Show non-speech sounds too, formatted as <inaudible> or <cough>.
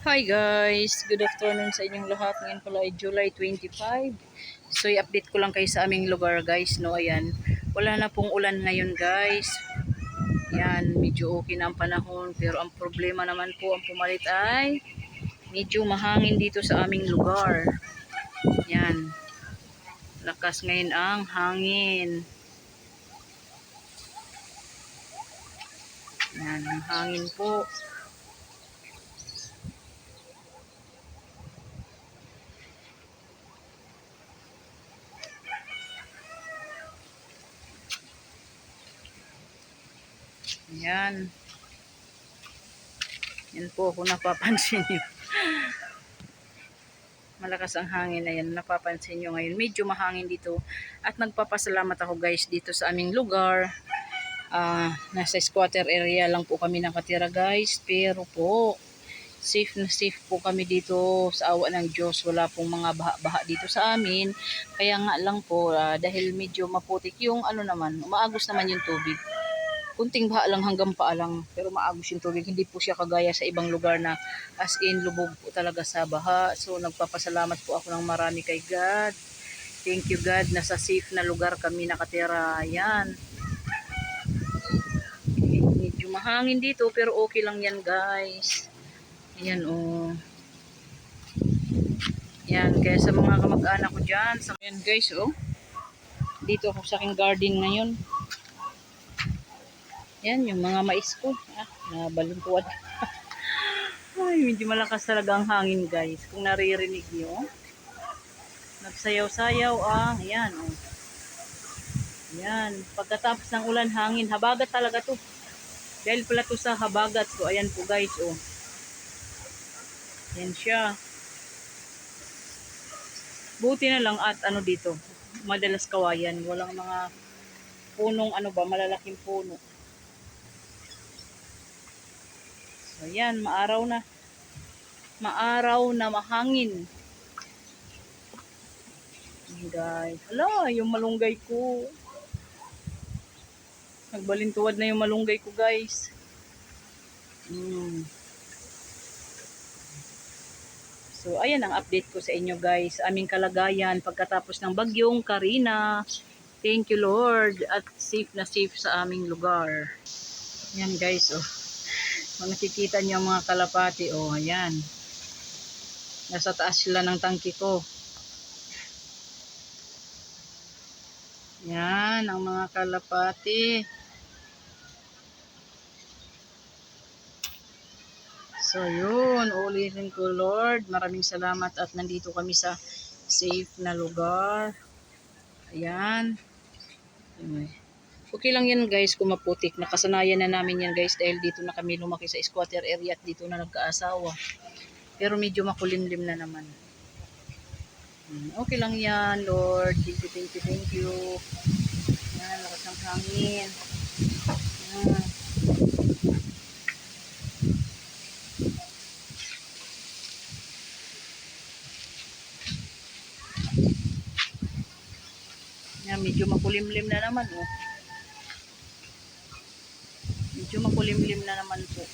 Hi guys! Good afternoon sa inyong lahat. Ngayon pala ay July 25. So i-update ko lang kayo sa aming lugar guys. No, ayan. Wala na pong ulan ngayon guys. Yan, medyo okay na ang panahon. Pero ang problema naman po ang pumalit ay medyo mahangin dito sa aming lugar. Yan. Lakas ngayon ang hangin. Yan, ang hangin po. Yan. Yan po kung napapansin nyo. Malakas ang hangin na yan. Napapansin nyo ngayon. Medyo mahangin dito. At nagpapasalamat ako guys dito sa aming lugar. Ah, nasa squatter area lang po kami nakatira guys. Pero po, safe na safe po kami dito sa awa ng Diyos. Wala pong mga baha-baha dito sa amin. Kaya nga lang po, ah, dahil medyo maputik yung ano naman, umaagos naman yung tubig kunting baha lang hanggang paa lang pero maagos yung tubig. Hindi po siya kagaya sa ibang lugar na as in lubog po talaga sa baha. So nagpapasalamat po ako ng marami kay God. Thank you God. Nasa safe na lugar kami nakatira. Yan medyo mahangin dito pero okay lang yan guys. Ayan oh. Yan kaya sa mga kamag-anak ko dyan sa yan guys oh. Dito ako sa aking garden ngayon yan, yung mga mais ko. Ah, nabaluntuan. <laughs> Ay, medyo malakas talaga ang hangin, guys. Kung naririnig nyo. Nagsayaw-sayaw ang, yan, oh. Yan. Pagkatapos ng ulan, hangin. Habagat talaga to. Dahil pala to sa habagat. So, ayan po, guys, oh. Yan siya. Buti na lang at ano dito. Madalas kawayan. Walang mga punong ano ba, malalaking puno. So, yan, maaraw na. Maaraw na mahangin. Ayan, guys. Hala, yung malunggay ko. Nagbalintuwad na yung malunggay ko, guys. Mm. So, ayan ang update ko sa inyo, guys. Aming kalagayan pagkatapos ng bagyong Karina. Thank you, Lord. At safe na safe sa aming lugar. Yan, guys, oh. Kung nakikita niyo ang mga kalapati, oh, ayan. Nasa taas sila ng tangki ko. Yan, ang mga kalapati. So, yun. Ulitin ko, Lord. Maraming salamat at nandito kami sa safe na lugar. Ayan. Ayan. Okay lang yan guys kung maputik. Nakasanayan na namin yan guys dahil dito na kami lumaki sa squatter area at dito na nagkaasawa. Pero medyo makulimlim na naman. Hmm, Okay lang yan Lord. Thank you, thank you, thank you. Yan, lakas ng hangin. Yan. Yan, medyo makulimlim na naman oh. Medyo makulimlim na naman po.